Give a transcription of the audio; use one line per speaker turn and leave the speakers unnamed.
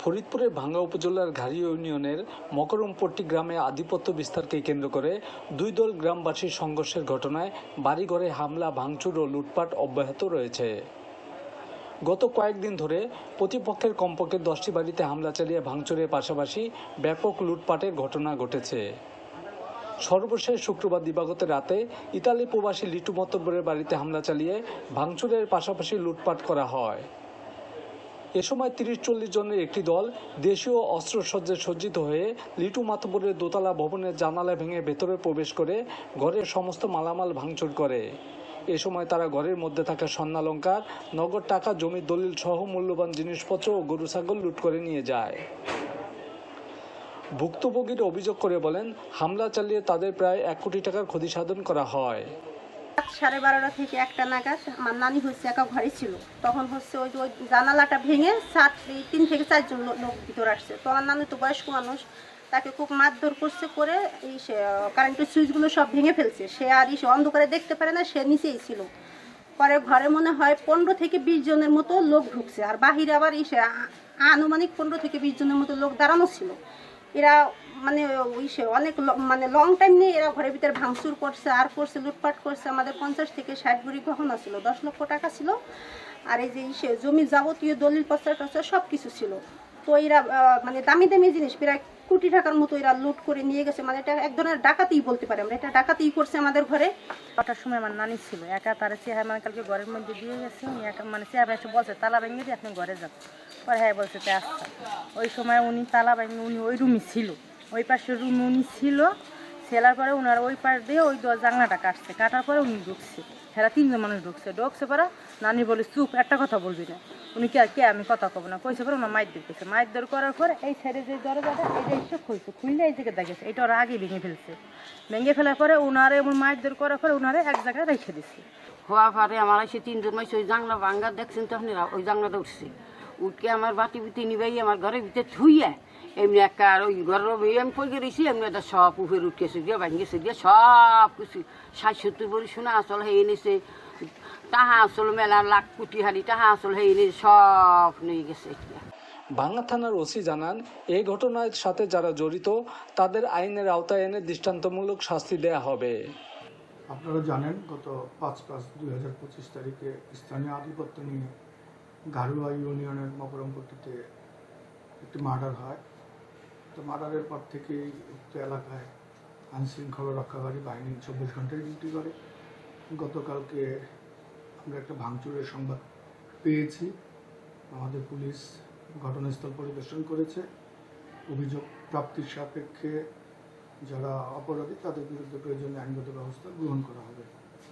ফরিদপুরের ভাঙ্গা উপজেলার ঘাড়ি ইউনিয়নের মকরমপট্টি গ্রামে আধিপত্য বিস্তারকে কেন্দ্র করে দুই দল গ্রামবাসীর সংঘর্ষের ঘটনায় বাড়িঘরে হামলা, ভাঙচুর ও লুটপাট অব্যাহত রয়েছে। গত কয়েকদিন ধরে প্রতিপক্ষের কমপক্ষে দশটি বাড়িতে হামলা চালিয়ে ভাঙচুরের পাশাপাশি ব্যাপক লুটপাটের ঘটনা ঘটেছে। সর্বশেষ শুক্রবার দিবাগত রাতে ইতালি প্রবাসী লিটু মতব্বরের বাড়িতে হামলা চালিয়ে ভাঙচুরের পাশাপাশি লুটপাট করা হয়। এ সময় তিরিশ চল্লিশ জনের একটি দল দেশীয় অস্ত্রসজ্জে সজ্জিত হয়ে লিটু মাতবরের দোতলা ভবনের জানালা ভেঙে ভেতরে প্রবেশ করে ঘরের সমস্ত মালামাল ভাঙচুর করে। এ সময় তারা ঘরের মধ্যে থাকা স্বর্ণালঙ্কার, নগদ টাকা, জমির দলিল সহ মূল্যবান জিনিসপত্র ও গরু, ছাগল লুট করে নিয়ে যায়। ভুক্তভোগীরা অভিযোগ করে বলেন, হামলা চালিয়ে তাদের প্রায় এক কোটি টাকার ক্ষতি সাধন করা হয়।
সাড়ে বারোটা থেকে একটা নাগাদ আমার নানি হচ্ছে একা ঘরে ছিল। তখন হচ্ছে ওই ওই জানালাটা ভেঙে সাত তিন থেকে চারজন লোক ভিতর আসছে। তো আমার নানি তো বয়স্ক মানুষ, তাকে খুব মারধর করছে করে এই সে কারেন্টের সুইচগুলো সব ভেঙে ফেলছে। সে আর সে অন্ধকারে দেখতে পারে না, সে নিচেই ছিল। পরে ঘরে মনে হয় পনেরো থেকে বিশ জনের মতো লোক ঢুকছে। আর বাহিরে আবার ইসে আনুমানিক পনেরো থেকে বিশ জনের মতো লোক দাঁড়ানো ছিল। এরা মানে ওই অনেক মানে লং টাইম নিয়ে এরা ঘরের ভিতরে ভাঙচুর করছে, আর করছে, লুটপাট করছে। আমাদের পঞ্চাশ থেকে ষাট বুড়ি গহনা ছিল, দশ লক্ষ টাকা ছিল। আর এই যে ইসে জমির যাবতীয় দলিল পত্র সব কিছু ছিল। তো এরা মানে দামি দামি জিনিস, প্রায় কোটি টাকার মতো এরা লুট করে নিয়ে গেছে। মানে এটা এক ধরনের ডাকাতিই বলতে পারে আমরা। এটা ডাকাতিই করছে আমাদের ঘরে।
ছটার সময় আমার নানি ছিল। একা তার চেহারা মানে কালকে ঘরের মধ্যে দিয়ে গেছে। একা মানে চেহারা এসে বলছে, তালা ভেঙে দিয়ে আপনি ঘরে যান। পরে হ্যাঁ বলছে, তে আসছে ওই সময় উনি তালা ভেঙে, উনি ওই রুমই ছিল। ওই পাশে রুম উনি ছিল। ছেলার পরে ওনার ওই পাশ দিয়ে ওই জানলাটা কাটছে। কাটার পরে উনি ঢুকছে। হেরা তিনজন মানুষ ঢুকছে। ঢুকছে পরে নানি বলে, চুপ, একটা কথা বলবি না। উনি কে কে, আমি কথা কব না। কইছে পরে ওনার মাইর দিতেছে মাইর দর করার পরে এই সাইডে যে দরজাটা এটা এসে খুলছে, খুললে এই দিকে দেখেছে, এটা ওরা আগে ভেঙে ফেলছে। ভেঙে ফেলার পরে ওনারে এমন মাইর দর করার পরে ওনারে এক জায়গায় রেখে দিচ্ছে
হওয়া পরে আমার এসে তিনজন মাইছে, ওই জাংলা ভাঙ্গা দেখছেন তখন ওই জাংলাটা উঠছে। উঠকে আমার বাটি বিটি নিবাই আমার ঘরের ভিতরে থুইয়া এমনি একটা আর ওই ঘরের এমনি পড়ে রয়েছি এমনি একটা সব উপরে উঠেছে দিয়ে ভাঙ্গেছে দিয়ে সব কিছু। ষাট সত্তর বড়ি শোনা আসল হয়ে এনেছে তাহা আসল মেলা লাখ কোটি হারি তাহা আসল হয়ে এনেছে সব নিয়ে গেছে।
ভাঙ্গা থানার ওসি জানান এই ঘটনার সাথে যারা জড়িত তাদের আইনের আওতায় এনে দৃষ্টান্তমূলক শাস্তি দেয়া হবে।
আপনারা জানেন গত পাঁচ পাঁচ দুই হাজার পঁচিশ তারিখে স্থানীয় আধিপত্য নিয়ে গাড়ুয়া ইউনিয়নের মকরমপট্টিতে একটি মার্ডার হয়। তো মার্ডারের পর থেকেই উক্ত এলাকায় আইনশৃঙ্খলা রক্ষাকারী বাহিনী চব্বিশ ঘন্টায় ডিউটি করে। গতকালকে আমরা একটা ভাঙচুরের সংবাদ পেয়েছি। আমাদের পুলিশ ঘটনাস্থল পরিদর্শন করেছে। অভিযোগ প্রাপ্তির সাপেক্ষে যারা অপরাধী তাদের বিরুদ্ধে প্রয়োজনীয় আইনগত ব্যবস্থা গ্রহণ করা হবে।